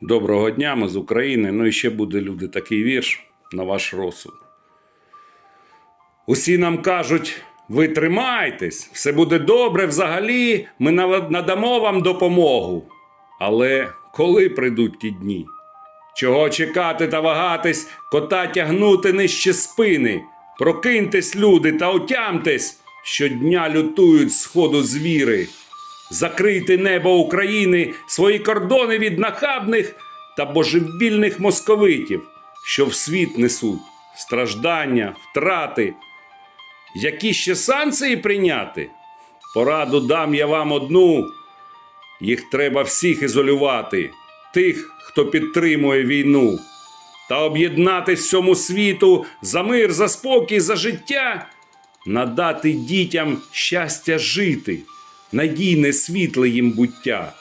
Доброго дня, ми з України. Ну і ще буде люди такий вірш на ваш розсуд. Усі нам кажуть, ви тримайтесь, все буде добре взагалі, ми надамо вам допомогу. Але коли прийдуть ті дні? Чого чекати та вагатись, кота тягнути нижче спини? Прокиньтесь, люди, та отямтесь, щодня лютують сходу звіри. Закрийте небо України, свої кордони від нахабних та божевільних московитів, що в світ несуть страждання, втрати. Які ще санкції прийняти? Пораду дам я вам одну. Їх треба всіх ізолювати, тих, хто підтримує війну, та об'єднати всьому світу за мир, за спокій, за життя, надати дітям щастя жити, надійне світле їм буття.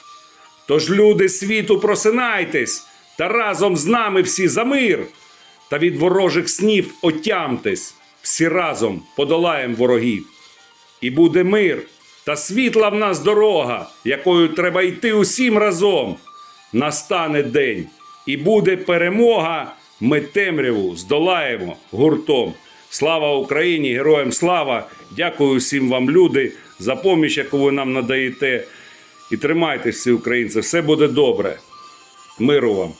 Тож, люди світу, просинайтесь, та разом з нами всі за мир, та від ворожих снів отямтесь, всі разом подолаєм ворогів. І буде мир, та світла в нас дорога, якою треба йти усім разом. Настане день, і буде перемога. Ми темряву здолаємо гуртом. Слава Україні! Героям слава! Дякую всім вам, люди, за поміч, яку ви нам надаєте. І тримайтеся, всі українці, все буде добре. Миру вам!